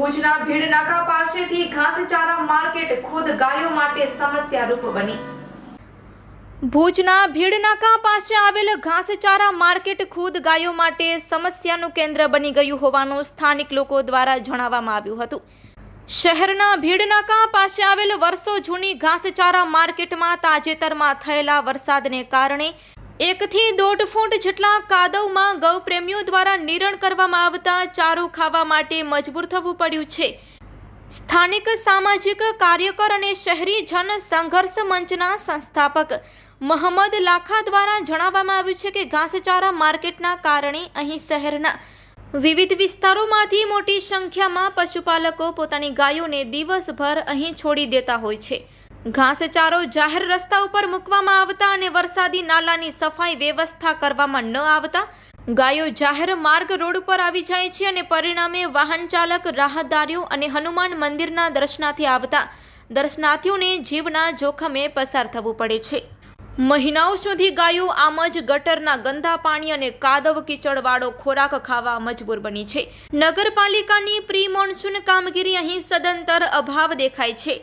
ભીડનાકા પાસેથી ઘાસચારા માર્કેટ ખુદ ગાયો માટે સમસ્યારૂપ બની. ભુજના ભીડનાકા પાસે આવેલ ઘાસચારા માર્કેટ ખુદ ગાયો માટે સમસ્યાનું કેન્દ્ર બની ગયું હોવાનું સ્થાનિક લોકો દ્વારા જણાવવામાં આવ્યું હતું. શહેરના ભીડનાકા પાસે આવેલ વર્ષો જૂની ઘાસચારા માર્કેટમાં તાજેતરમાં થયેલા વરસાદને કારણે એકથી દોઢ ફૂટ જેટલા કાદવમાં ગૌપ્રેમીઓ દ્વારા નિરણ કરવામાં આવતા ચારો ખાવા માટે મજબૂર થવું પડ્યું છે. સ્થાનિક સામાજિક કાર્યકર અને શહેરી જન સંઘર્ષ મંચના સંસ્થાપક મોહમ્મદ લાખા દ્વારા જણાવવામાં આવ્યું છે કે ઘાસચારા માર્કેટના કારણે અહીં શહેરના વિવિધ વિસ્તારોમાંથી મોટી સંખ્યામાં પશુપાલકો પોતાની ગાયોને દિવસભર અહીં છોડી દેતા હોય છે. ઘાસચારો જાહેર રસ્તા ઉપર મૂકવામાં આવતા અને વરસાદી નાલાની સફાઈ વ્યવસ્થા કરવામાં ન આવતા, ગાયો જાહેર માર્ગ રોડ ઉપર આવી જાય છે અને પરિણામે વાહન ચાલક રાહદારીઓ અને હનુમાન મંદિરના દર્શનાથી આવતા. દર્શનાર્થીઓને જીવના જોખમે પસાર થવું પડે છે. મહિનાઓ સુધી ગાયો, આમ જ ગટરના ગંદા પાણી અને કાદવ કીચડવાળો ખોરાક ખાવા મજબૂર બની છે. નગરપાલિકાની પ્રી મોન્સૂન કામગીરી અહીં સદંતર અભાવ દેખાય છે.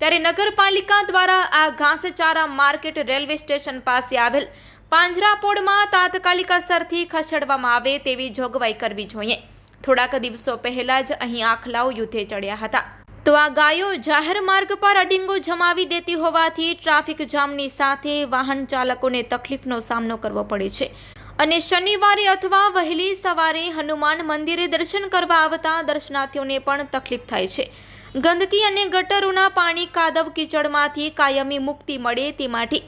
ત્યારે નગરપાલિકા દ્વારા આ ઘાસચારા માર્કેટ રેલવે સ્ટેશન પાસે આવેલ પાંજરાપોળમાં તાત્કાલિક અસરથી ખસેડવામાં આવે તેવી જોગવાઈ કરવી જોઈએ. થોડાક દિવસો પહેલા જ અહીં આખલાઓ યુદ્ધે ચડ્યા હતા. તો આ ગાયો જાહેર માર્ગ પર અડિંગો જમાવી દેતી હોવાથી ટ્રાફિક જામની સાથે વાહન ચાલકોને તકલીફનો સામનો કરવો પડે છે. અને શનિવારે અથવા વહેલી સવારે હનુમાન મંદિરે દર્શન કરવા આવતા દર્શનાર્થીઓને પણ તકલીફ થાય છે. ગંદકી અને ગટરોના પાણી કાદવ કીચડમાંથી કાયમી મુક્તિ મળે તે માટે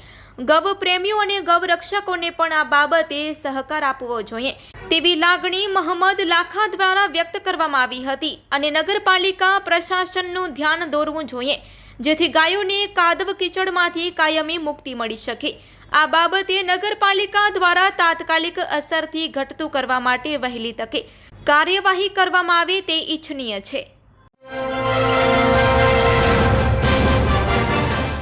ગવ પ્રેમીઓ અને ગવ રક્ષકોને પણ આ બાબતે સહકાર આપવો જોઈએ. તેવી લાગણી મોહમ્મદ લાખા દ્વારા વ્યક્ત કરવામાં આવી હતી અને નગરપાલિકા પ્રશાસનનું ધ્યાન દોરવું જોઈએ, જેથી ગાયોને કાદવ કીચડમાંથી કાયમી મુક્તિ મળી શકે. આ બાબતે નગરપાલિકા દ્વારા તાત્કાલિક અસરથી ઘટતું કરવા માટે વહેલી તકે કાર્યવાહી કરવામાં આવે તે ઈચ્છનીય છે.